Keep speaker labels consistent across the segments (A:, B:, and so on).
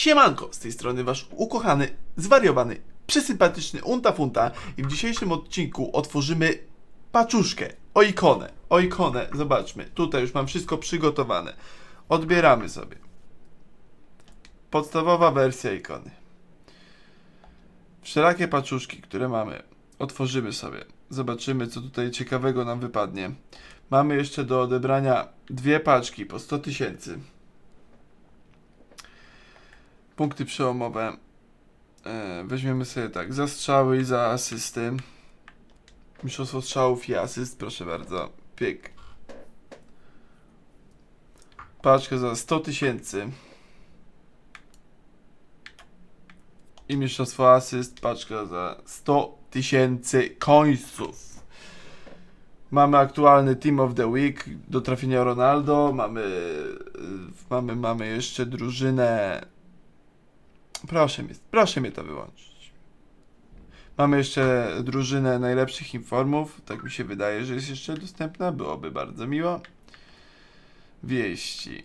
A: Siemanko, z tej strony wasz ukochany, zwariowany, przysympatyczny Unta Funta i w dzisiejszym odcinku otworzymy paczuszkę, o ikonę, o ikonę, zobaczmy, tutaj już mam wszystko przygotowane. Odbieramy sobie. Podstawowa wersja ikony. Wszelakie paczuszki, które mamy, otworzymy sobie. Zobaczymy, co tutaj ciekawego nam wypadnie. Mamy jeszcze do odebrania dwie paczki po 100 tysięcy. Punkty przełomowe. E, weźmiemy sobie tak, za strzały i za asysty. Mistrzostwo strzałów i asyst, proszę bardzo. Piek. Paczkę za 100 tysięcy. I mistrzostwo asyst, paczka za 100 tysięcy końców. Mamy aktualny Team of the Week do trafienia Ronaldo. Mamy, y, mamy, mamy jeszcze drużynę. Proszę mnie, proszę mnie to wyłączyć. Mamy jeszcze drużynę najlepszych informów. Tak mi się wydaje, że jest jeszcze dostępna. Byłoby bardzo miło. Wieści.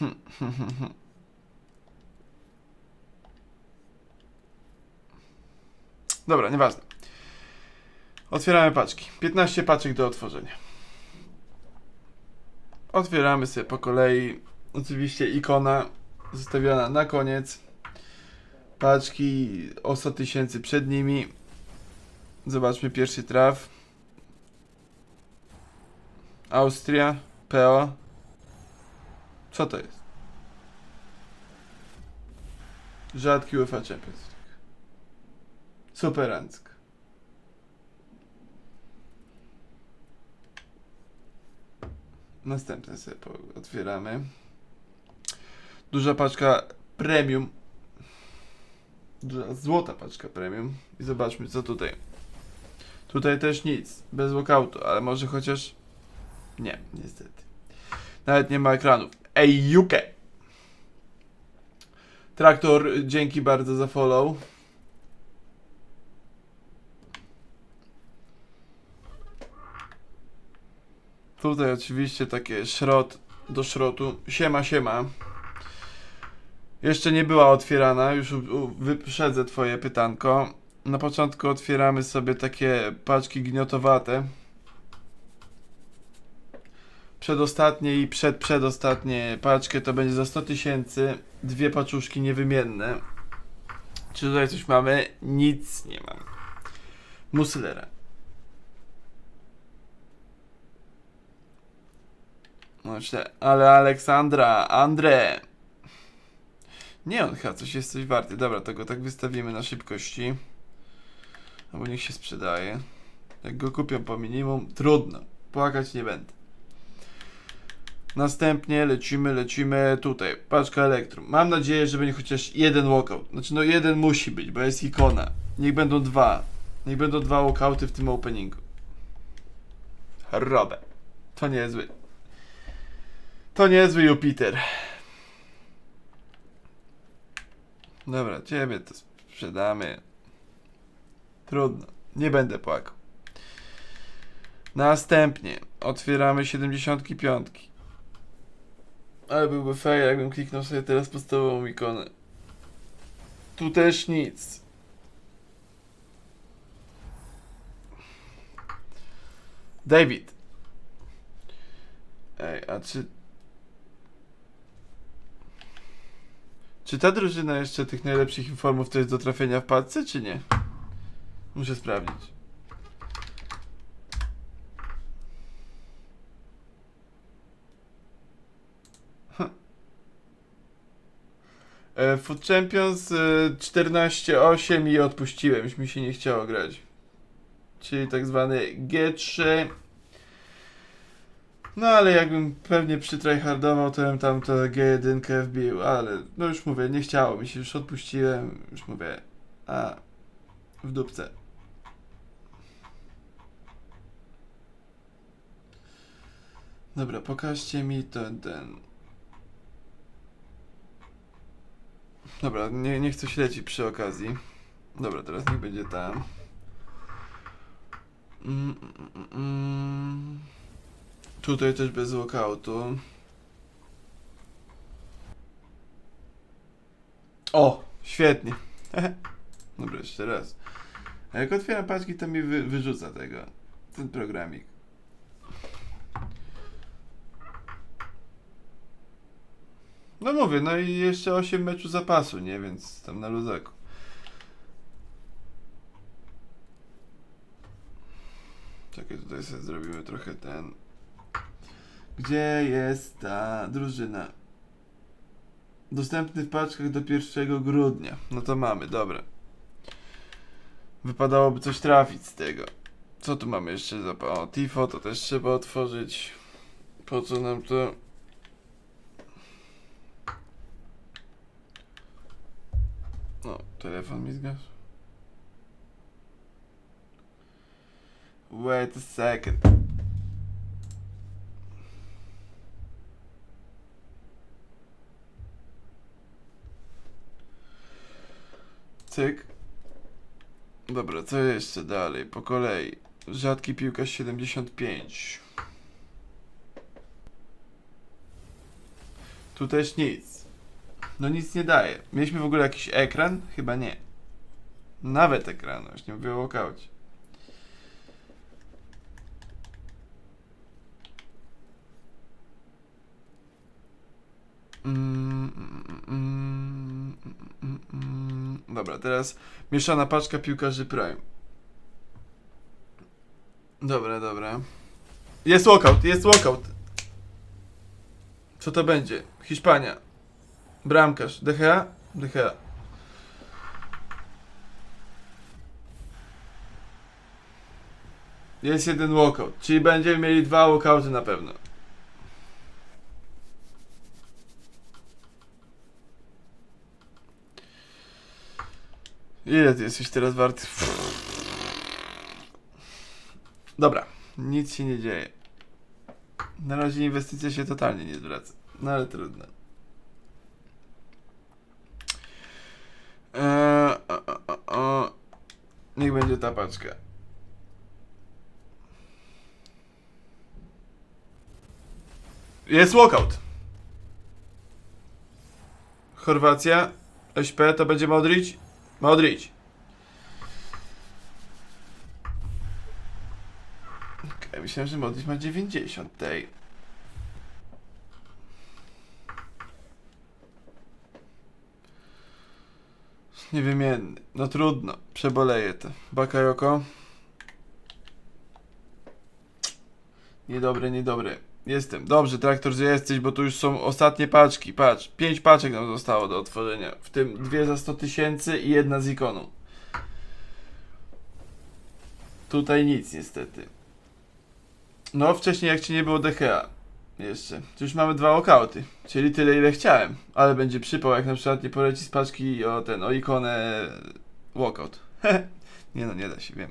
A: Dobra, nieważne. Otwieramy paczki. 15 paczek do otworzenia. Otwieramy sobie po kolei. Oczywiście ikona zostawiona na koniec. Paczki o 100 tysięcy przed nimi. Zobaczmy pierwszy traf. Austria, PO. Co to jest? Rzadki UEFA Champions League. Superancko. Następne sobie otwieramy. Duża paczka premium. Duża złota paczka premium. I zobaczmy co tutaj. Tutaj też nic. Bez walkoutu, ale może chociaż... Nie, niestety. Nawet nie ma ekranów. Ej, Juke! Traktor, dzięki bardzo za follow. Tutaj oczywiście takie szrot do szrotu. Siema, siema. Jeszcze nie była otwierana, już wyprzedzę twoje pytanko. Na początku otwieramy sobie takie paczki gniotowate. Przedostatnie i przedprzedostatnie paczkę to będzie za 100 tysięcy. Dwie paczuszki niewymienne. Czy tutaj coś mamy? Nic nie mamy. Muslera. No jeszcze, ale Aleksandra, Andre. Nie, on chyba coś jest coś warty. Dobra, to go tak wystawimy na szybkości. Albo niech się sprzedaje. Jak go kupią po minimum, trudno. Płakać nie będę. Następnie lecimy, lecimy tutaj. Paczka Elektrum. Mam nadzieję, że będzie chociaż jeden walkout. Znaczy, no jeden musi być, bo jest ikona. Niech będą dwa. Niech będą dwa walkouty w tym openingu. Robę. To niezły. To niezły Jupiter. Dobra, ciebie to sprzedamy. Trudno. Nie będę płakał. Następnie otwieramy 75. Ale byłby fail, jakbym kliknął sobie teraz podstawową ikonę. Tu też nic. David. Ej, a czy... Czy ta drużyna jeszcze tych najlepszych informów to jest do trafienia w paczce, czy nie? Muszę sprawdzić. E, Food Champions e, 14-8 i odpuściłem, już mi się nie chciało grać. Czyli tak zwany G3. No ale jakbym pewnie przytryhardował, to bym tam to G1 wbił, ale no już mówię, nie chciało mi się, już odpuściłem, już mówię, a w dupce. Dobra, pokażcie mi ten, ten. Dobra, nie, nie chcę śledzić przy okazji. Dobra, teraz niech będzie tam. Mm, mm, mm. Tutaj też bez walkoutu. O, świetnie. Dobra, jeszcze raz. Jak otwieram paczki, to mi wy, wyrzuca tego, ten programik. No mówię, no i jeszcze 8 meczu zapasu, nie? Więc tam na luzaku. Czekaj, tutaj sobie zrobimy trochę ten... Gdzie jest ta drużyna? Dostępny w paczkach do 1 grudnia. No to mamy, dobra. Wypadałoby coś trafić z tego. Co tu mamy jeszcze za... O, Tifo to też trzeba otworzyć. Po co nam to? No, telefon mi zgasł. Wait a second. Cyk. Dobra, co jeszcze dalej? Po kolei. Rzadki piłkarz 75. Tu też nic. No nic nie daje. Mieliśmy w ogóle jakiś ekran? Chyba nie. Nawet ekranu, już nie mówię o mm, mm, mm. Dobra, teraz mieszana paczka piłkarzy Prime. Dobra, dobra. Jest walkout, jest walkout. Co to będzie? Hiszpania. Bramkarz. De Gea. Jest jeden walkout, czyli będziemy mieli dwa walkouty na pewno. Ile ty jesteś teraz wart? Dobra, nic się nie dzieje. Na razie inwestycja się totalnie nie zwraca. No ale trudno. Eee, o, o, o. Niech będzie ta paczka. Jest walkout. Chorwacja. SP to będzie Modric. Modric. Okej, myślałem, że Modric ma 90 tej. Niewymienny. No trudno. Przeboleję to. Bakayoko. Niedobre, niedobre. Jestem. Dobrze, traktor, że jesteś, bo tu już są ostatnie paczki. Patrz, pięć paczek nam zostało do otworzenia. W tym dwie za 100 tysięcy i jedna z ikoną. Tutaj nic niestety. No, wcześniej jak ci nie było DHA. Jeszcze. Już mamy dwa okauty. Czyli tyle ile chciałem. Ale będzie przypał, jak na przykład nie poleci z paczki o ten, o ikonę walkout. nie no, nie da się, wiem.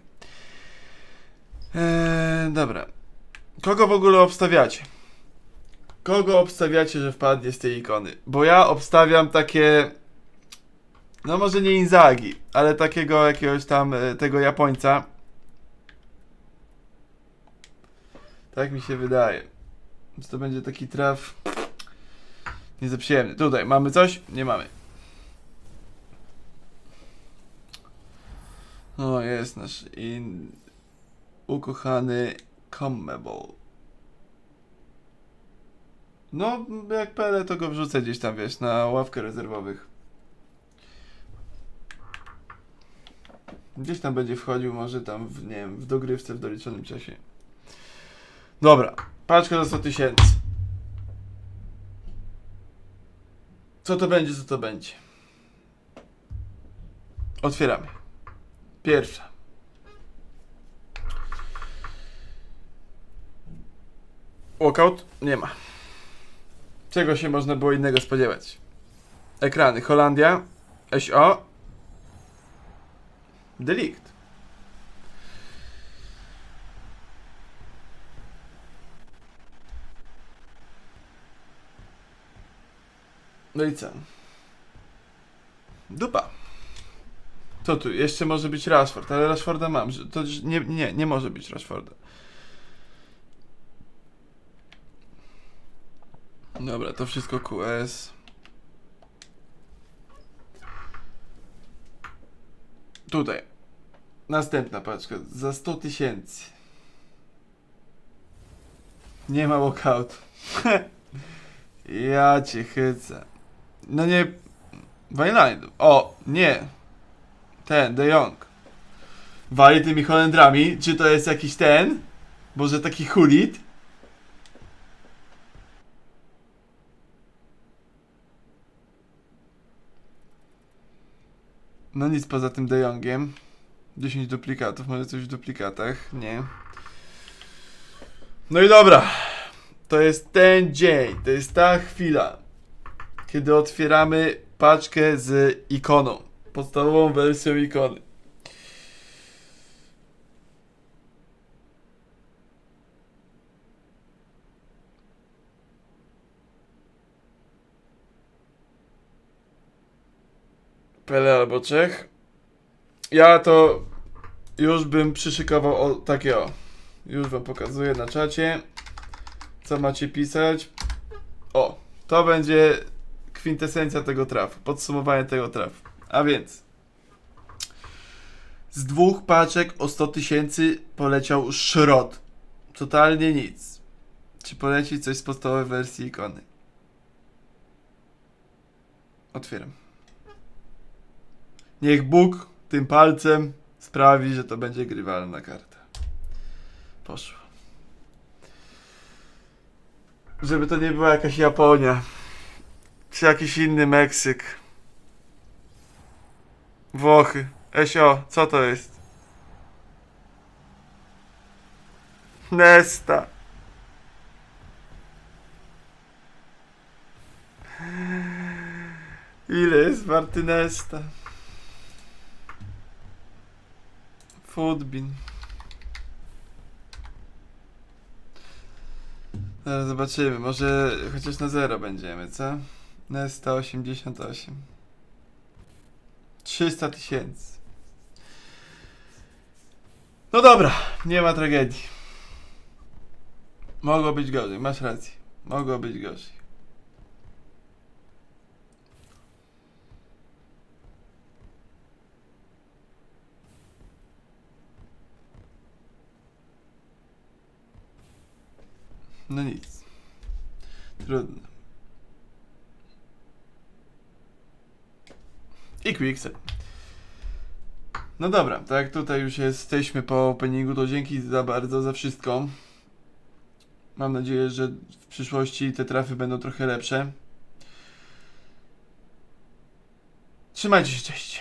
A: Eee, dobra. Kogo w ogóle obstawiacie? Kogo obstawiacie, że wpadnie z tej ikony? Bo ja obstawiam takie. No może nie Inzagi, ale takiego jakiegoś tam e, tego Japońca. Tak mi się wydaje. Czy to będzie taki traf nie za. Tutaj mamy coś? Nie mamy. O, jest nasz in... ukochany Commable. No, jak Pele, to go wrzucę gdzieś tam, wiesz, na ławkę rezerwowych. Gdzieś tam będzie wchodził, może tam, w, nie wiem, w dogrywce w doliczonym czasie. Dobra, paczka za 100 tysięcy. Co to będzie, co to będzie? Otwieramy. Pierwsza. Walkout? Nie ma. Czego się można było innego spodziewać? Ekrany. Holandia. SO. Delikt. No i co? Dupa. Co tu? Jeszcze może być Rashford, ale Rashforda mam. To nie, nie, nie może być Rashforda. Dobra, to wszystko QS. Tutaj. Następna paczka. Za 100 tysięcy. Nie ma walkout. ja cię chycę. No nie. Vineline. O, nie. Ten, De Jong. Wali tymi Holendrami. Czy to jest jakiś ten? Może taki hulit? No nic poza tym De Jongiem. 10 duplikatów, może coś w duplikatach? Nie. No i dobra. To jest ten dzień, to jest ta chwila, kiedy otwieramy paczkę z ikoną. Podstawową wersją ikony. Pele albo Czech. Ja to już bym przyszykował o takie o. Już wam pokazuję na czacie. Co macie pisać? O, to będzie kwintesencja tego trafu, podsumowanie tego trafu. A więc z dwóch paczek o 100 tysięcy poleciał szrot. Totalnie nic. Czy poleci coś z podstawowej wersji ikony? Otwieram. Niech Bóg tym palcem sprawi, że to będzie grywalna karta. Poszło. Żeby to nie była jakaś Japonia. Czy jakiś inny Meksyk. Włochy. Esio, co to jest? Nesta. Ile jest warty Nesta? Foodbin. Zaraz zobaczymy, może chociaż na zero będziemy, co? Nesta 88. 300 tysięcy. No dobra, nie ma tragedii. Mogło być gorzej, masz rację. Mogło być gorzej. No nic. Trudno. I quickset. No dobra, tak tutaj już jesteśmy po openingu, to dzięki za bardzo za wszystko. Mam nadzieję, że w przyszłości te trafy będą trochę lepsze. Trzymajcie się, cześć.